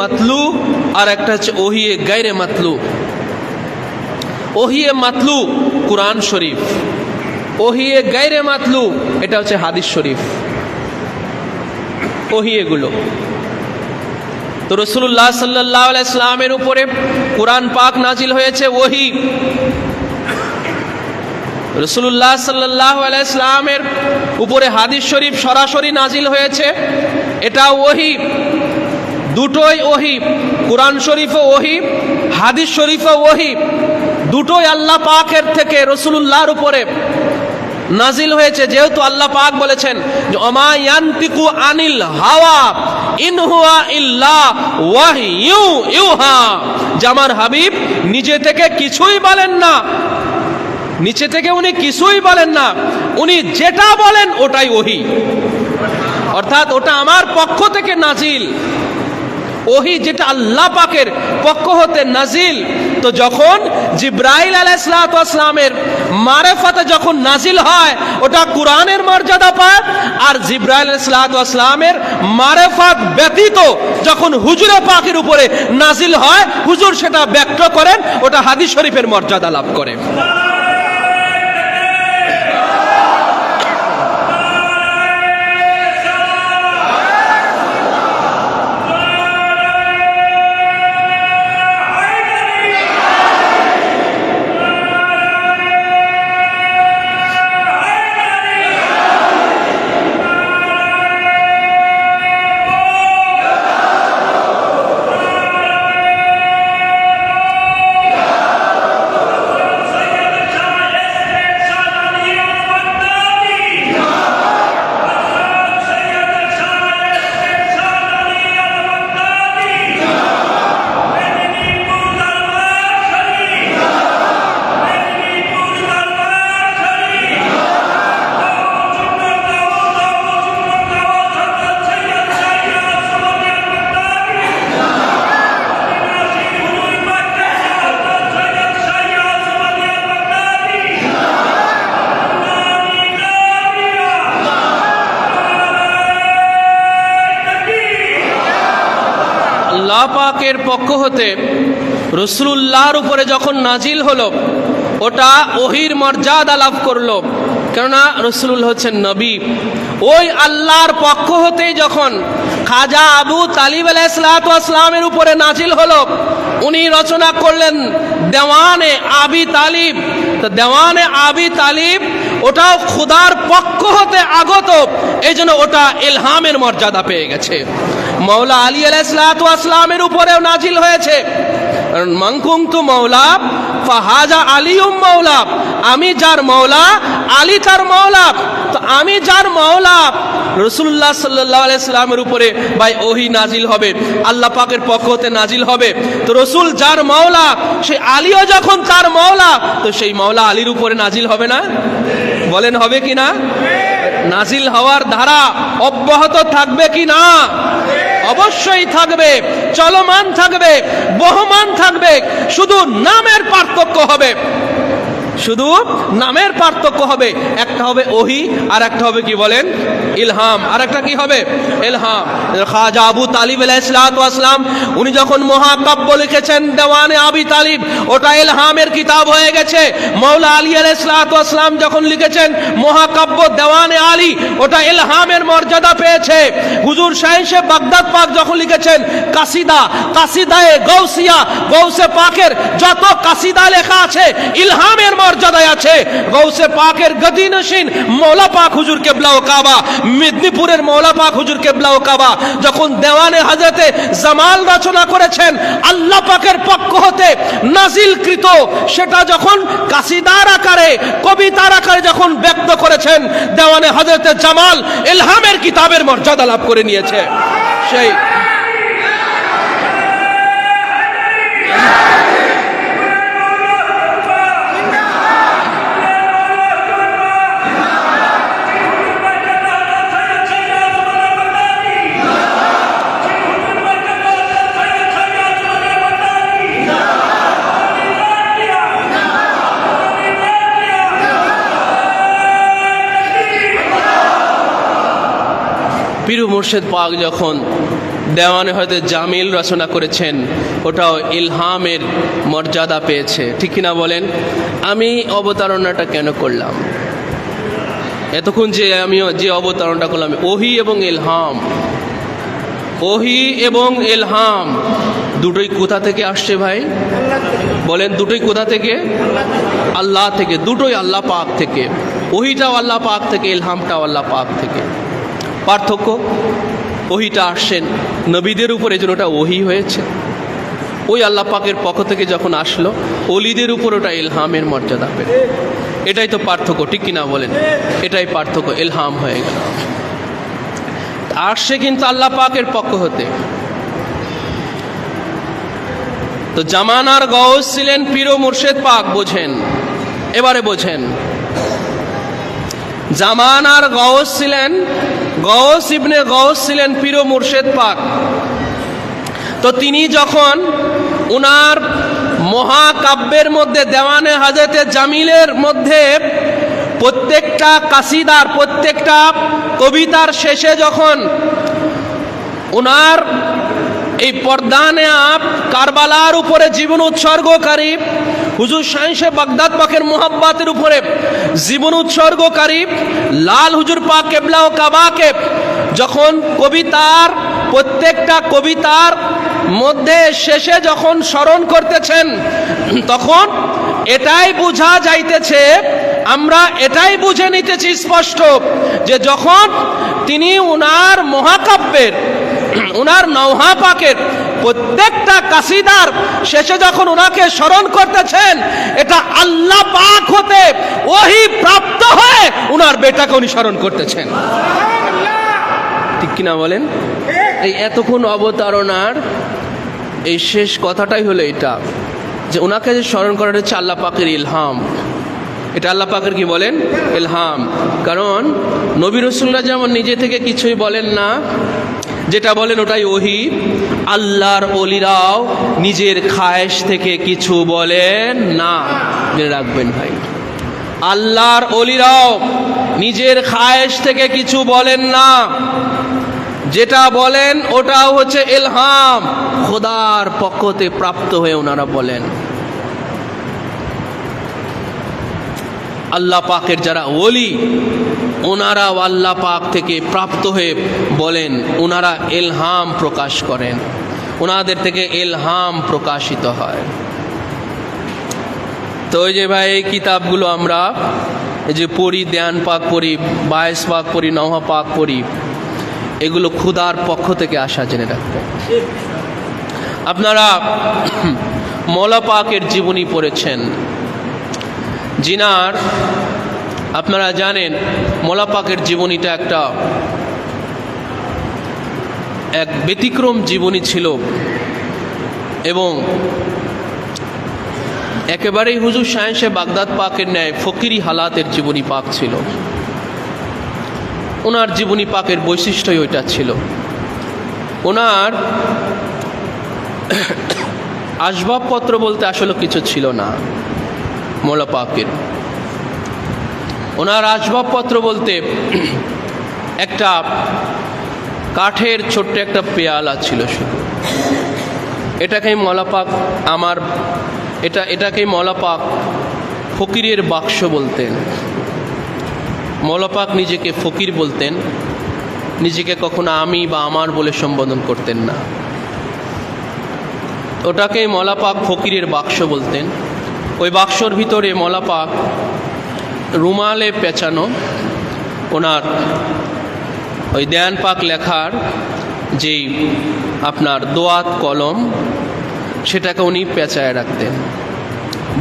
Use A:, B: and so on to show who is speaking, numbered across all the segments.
A: মাতলু আর একটা হচ্ছে ওহিয়ে গাইরে মাতলু। ওহিয়ে মাতলু কোরআন শরীফ। ওহিয়ে গাইরে মাতলু, এটা হচ্ছে হাদিস শরীফ। ওহি এগুলো তো রসুল্লাহ সাল্লাহ ইসলামের উপরে কোরআন পাক নাজিল হয়েছে ওহি। রসুল্লাহ সাল্লাহ ইসলামের উপরে হাদিস শরীফ সরাসরি নাজিল হয়েছে। এটা ওহি। দুটোই ওহি, কোরআন শরীফও ওহি, হাদিস শরীফও ওহি, দুটোই আল্লাহ পাকের থেকে রসুল্লাহর উপরে নাজিল হয়েছে। যেহেতু আল্লাহ পাক বলেছেন যে অমায়ান্তিকু আনিল হাওয়া, ইন হুয়া ইল্লা ওয়াহিয়ু ইউহা। যে, আমার হাবিব নিজে থেকে কিছুই বলেন না। নিচে থেকে উনি কিছুই বলেন না। উনি যেটা বলেন ওটাই ওহি। অর্থাৎ ওটা আমার পক্ষ থেকে নাজিল। ওহি যেটা আল্লাহ পাকের পক্ষ হতে নাজিল, তো যখন জিব্রাইল আলাইসালামের মারেফাতে যখন নাজিল হয়, ওটা কোরআনের মর্যাদা পায়, আর জিব্রাইল আলাইসালামের মারেফাত ব্যতীত যখন হুজুরে পাকের উপরে নাজিল হয়, হুজুর সেটা ব্যক্ত করেন, ওটা হাদিস শরীফের মর্যাদা লাভ করে। আল্লাহ পাকের পক্ষ হতে রসুল্লাহর উপরে যখন নাজিল হলো, ওটা ওহির মর্যাদা লাভ করল। কেননা রসুল হচ্ছেন নবী। ওই আল্লাহর পক্ষ হতেই যখন খাজা আবু তালিব আলাইসালামের উপরে নাজিল হলো, উনি রচনা করলেন, দেওয়ানে আবি তালিব। তো দেওয়ানে আবি তালিব, ওটাও খুদার পক্ষ হতে আগত। এই জন্য ওটা এলহামের মর্যাদা পেয়ে গেছে। মৌলা আলী আলাইসালামের উপরেও নাজিল হয়েছে। মাংকুং তু মৌলা ফাহাজা আলিউম মৌলা আমি যার মৌলা আলী তার মৌলা তো আমি যার মৌলা রসুল্লাহ সাল্লাহ আলাইস্লামের উপরে ভাই ওহি নাজিল হবে, আল্লাহ পাকের পক্ষ হতে নাজিল হবে। তো রসুল যার মৌলা সে আলীও যখন তার মৌলা তো সেই মৌলা আলীর উপরে নাজিল হবে না? বলেন হবে কি না? নাজিল হওয়ার ধারা অব্যাহত থাকবে কি না? অবশ্যই থাকবে চলমান থাকবে বহমান থাকবে শুধু নামের পার্থক্য হবে। শুধু নামের পার্থক্য হবে। একটা হবে ওহি আর একটা হবে কি বলেন? ইলহাম। আর একটা কি হবে? ইলহাম। খাজা আবু তালিব আলাইসালাম উনি যখন মহাকাব্য লিখেছেন, দেওয়ানে আবি তালিব, ওটা ইলহামের কিতাব হয়ে গেছে। মৌলা আলী আলাইসালাম যখন লিখেছেন, মহাকাব্য দেওয়ানে আলী, ওটা ইলহামের মর্যাদা পেয়েছে। হুজুর শাহিসে বাগদাদ পাক যখন লিখেছেন, কাসিদা, কাসিদায়ে গৌসিয়া গৌসে পাকের যত কাসিদা লেখা আছে, ইলহামের মর্যাদায় আছে। গৌসে পাকের গদি নসীন মৌলা পাক হুজুর কেবলা ও কাবা, মেদিনীপুরের মৌলা পাক হুজুর কেবলা ও কাবা, যখন দেওয়ানে হাজরতে জামাল রচনা করেছেন, আল্লাহ পাকের পক্ষ হতে নাজিলকৃত, সেটা যখন কাসিদার আকারে, কবিতার আকারে যখন ব্যক্ত করেছেন, দেওয়ানে হজরতে জামাল ইলহামের কিতাবের মর্যাদা লাভ করে নিয়েছে। সেই মুর্শেদ পাক যখন দেওয়ানে হয়তো জামিল রচনা করেছেন, ওটাও ইলহামের মর্যাদা পেয়েছে। ঠিক কিনা বলেন? আমি অবতারণাটা কেন করলাম? এতক্ষণ যে আমি যে অবতারণটা করলাম, ওহি এবং ইলহাম। ওহি এবং ইলহাম, দুটোই কোথা থেকে আসছে ভাই? বলেন দুটোই কোথা থেকে? আল্লাহ থেকে, দুটোই আল্লাহ পাক থেকে। ওহিটাও আল্লাহ পাক থেকে, ইলহামটাও আল্লাহ পাক থেকে। পার্থক্য? ওহিটা আসছেন নবীদের উপরে যেন ওটা ওহি হয়েছে। ওই আল্লাহ পাকের পক্ষ থেকে যখন আসলো অলিদের উপর ওটা ইলহামের মর্যাদা পেল। এটাই তো পার্থক্য, ঠিক কিনা বলেন? এটাই পার্থক্য এলহাম হয়ে গেল। আসছে কিন্তু আল্লাহ পাকের পক্ষ হতে। তো জামানার গৌস ছিলেন পীর মুর্শেদ পাক, বোঝেন। এবারে বোঝেন। জামানার গৌস ছিলেন গৌস ইবনে গৌস ছিলেন পীর মুর্শেদ পাক। তো তিনি যখন উনার মহাকাব্যের মধ্যে দেওয়ানে হাজরতে জামিলের মধ্যে প্রত্যেকটা কাসিদার, প্রত্যেকটা কবিতার শেষে যখন উনার এই পর্দানে আপ কারবালার উপরে জীবন উৎসর্গকারী হুজুর সাইন্সে বাগদাদ পাকের মোহাব্বাতের উপরে জীবন উৎসর্গকারী লাল হুজুর পাক কেবলা ও কাবাকে যখন কবিতার, প্রত্যেকটা কবিতার মধ্যে শেষে যখন স্মরণ করতেছেন, তখন এটাই বোঝা যাইতেছে, আমরা এটাই বুঝে নিতেছি স্পষ্ট যে যখন তিনি উনার মহাকাব্যের উনার নৌহা পাকের প্রত্যেকটা কাসিদার শেষে যখন ওনাকে স্মরণ করতেছেন, এটা আল্লাহ পাক হতে ওহি প্রাপ্ত হয়ে উনার বেটাকে উনি স্মরণ করতেছেন। ঠিক কিনা বলেন? এই এতক্ষণ অবতারণার এই শেষ কথাটাই হলো এটা, যে ওনাকে যে স্মরণ করাটা হচ্ছে আল্লাহ পাকের ইলহাম। এটা আল্লাহ পাকের কি বলেন? ইলহাম। কারণ নবী রসুল্লাহ যেমন নিজে থেকে কিছুই বলেন না যেটা বলেন ওটাই ওহি। আল্লাহর অলিরাও নিজের খায়েশ থেকে কিছু বলেন না। জেনে রাখবেন ভাই। আল্লাহর অলিরাও নিজের খায়েশ থেকে কিছু বলেন না। যেটা বলেন ওটাও হচ্ছে এলহাম খোদার পক্ষতে প্রাপ্ত হয়ে ওনারা বলেন। আল্লাহ পাকের যারা ওলি, ওনারাও আল্লাহ পাক থেকে প্রাপ্ত হয়ে বলেন, ওনারা এলহাম প্রকাশ করেন। ওনাদের থেকে এলহাম প্রকাশিত হয়। তো ওই যে ভাই, এই কিতাবগুলো আমরা যে পড়ি, ধ্যান পাক পড়ি, বায়েস পাক পড়ি, নওহা পাক পড়ি, এগুলো ক্ষুদার পক্ষ থেকে আসা জেনে রাখতে আপনারা মৌলা পাকের জীবনী পড়েছেন। জিনার, আপনারা জানেন, মৌলা পাকের জীবনীটা একটা এক ব্যতিক্রম জীবনী ছিল এবং একেবারেই হুজুর সায়েন্সে বাগদাদ পাকের ন্যায় ফকিরি হালাতের জীবনী পাক ছিল। ওনার জীবনী পাকের বৈশিষ্ট্যই ওইটা ছিল। ওনার আসবাবপত্র বলতে আসলে কিছু ছিল না। মোলা পাকের। ওনার আসবাবপত্র বলতে একটা কাঠের ছোট্ট একটা পেয়ালা ছিল শুধু। এটাকেই মলাপাক আমার, এটা, এটাকেই মলাপাক ফকিরের বাক্স বলতেন। মলাপাক নিজেকে ফকির বলতেন, নিজেকে কখনো আমি বা আমার বলে সম্বোধন করতেন না। ওটাকেই মলাপাক ফকিরের বাক্স বলতেন। ওই বাক্সর ভিতরে মলাপাক রুমালে পেঁচানো ওনার ওই দেয়ান পাক লেখার যেই আপনার দোয়াত কলম, সেটাকে উনি পেঁচায় রাখতেন।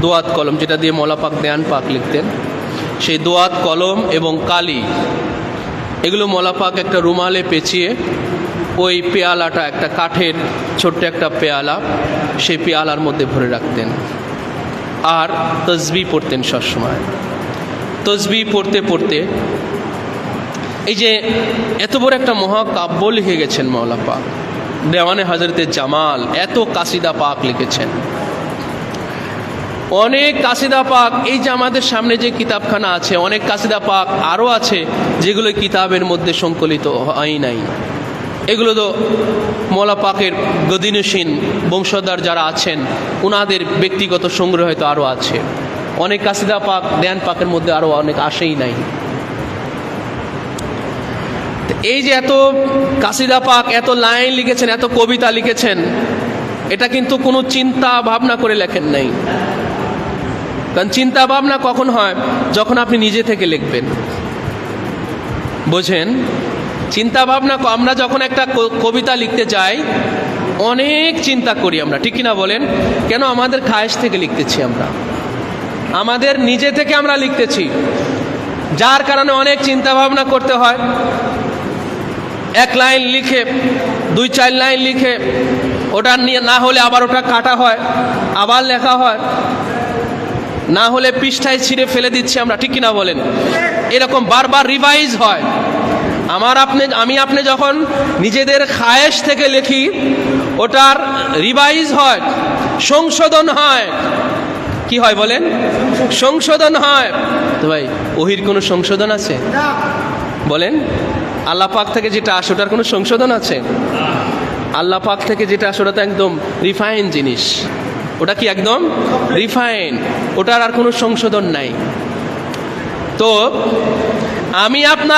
A: দোয়াত কলম যেটা দিয়ে মলাপাক দেয়ান পাক লিখতেন। সেই দোয়াত কলম এবং কালি, এগুলো মলাপাক একটা রুমালে পেঁচিয়ে ওই পেয়ালাটা, একটা কাঠের ছোট্ট একটা পেয়ালা, সেই পেয়ালার মধ্যে ভরে রাখতেন। আর তসবি পড়তেন সবসময়। তসবি পড়তে পড়তে এই যে এত বড় একটা মহাকাব্য লিখে গেছেন মৌলা পাক। দেওয়ানে হজরতে জামাল এত কাসিদা পাক লিখেছেন। অনেক কাসিদা পাক, এই যে আমাদের সামনে যে কিতাবখানা আছে, অনেক কাসিদা পাক আরও আছে যেগুলো কিতাবের মধ্যে সংকলিত হয় নাই। এগুলো তো মোলা পাকের গদিনসীন বংশধর যারা আছেন ওনাদের ব্যক্তিগত সংগ্রহ হয়তো আরও আছে। অনেক কাসিদা পাক, দেয়ান পাকের মধ্যে আরও অনেক আসেই নাই। এই যে এত কাসিদা পাক, এত লাইন লিখেছেন, এত কবিতা লিখেছেন, এটা কিন্তু কোনো চিন্তা ভাবনা করে লেখেন নাই। কারণ চিন্তা ভাবনা কখন হয়? যখন আপনি নিজে থেকে লিখবেন। বোঝেন? চিন্তা ভাবনা আমরা যখন একটা কবিতা লিখতে যাই, অনেক চিন্তা করি আমরা। ঠিক কিনা বলেন? কেন আমাদের খায়েশ থেকে লিখতেছি আমরা? আমাদের নিজে থেকে আমরা লিখতেছি। যার কারণে অনেক চিন্তা ভাবনা করতে হয়। এক লাইন লিখে, দুই চার লাইন লিখে, ওটা নিয়ে না হলে আবার ওটা কাটা হয়, আবার লেখা হয়। না হলে পৃষ্ঠায় ছিঁড়ে ফেলে দিচ্ছি আমরা, ঠিক কিনা বলেন? এরকম বারবার রিভাইজ হয়। আমার আপনি, আমি আপনি যখন নিজেদের খায়েশ থেকে লিখি, ওটার রিভাইজ হয়, সংশোধন হয়। কি হয় বলেন? সংশোধন হয়। তো ভাই, ওহির কোনো সংশোধন আছে? বলেন, আল্লাহ পাক থেকে যেটা আসে, ওটার কোনো সংশোধন আছে? আল্লাহ পাক থেকে যেটা আসে, ওটা তো একদম রিফাইন জিনিস। ওটা কি একদম? রিফাইন। ওটার আর কোনো সংশোধন নাই। তো, আমি আপনার